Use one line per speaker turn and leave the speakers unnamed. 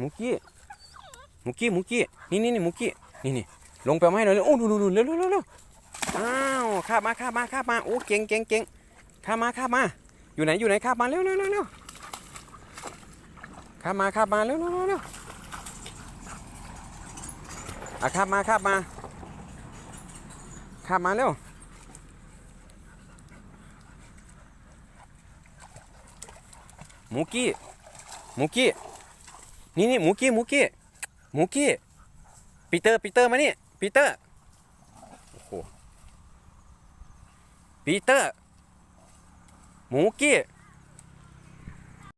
มูกี้มูกี้มูกี้นี่นี่นี่มูกี้นี่นี่ลงไปเอามาให้หน่อยเร็วโอ้ดูดูดูเร็วเร็วเร็วเอ้าวคามาคามาคามาโอ้เก่งเก่งเก่งคามาคามาอยู่ไหนอยู่ไหนคามาเร็วเร็วเร็วเร็วคามาคามาเร็วเร็วเร็วอะคามาคามาคามาเร็วมูกี้มูกี้ นี่นี่หมูกี้หมูกี้หมูกี้ปีเตอร์ปีเตอร์มานี่ปีเตอร์โอ้โหปีเตอร์หมูกี้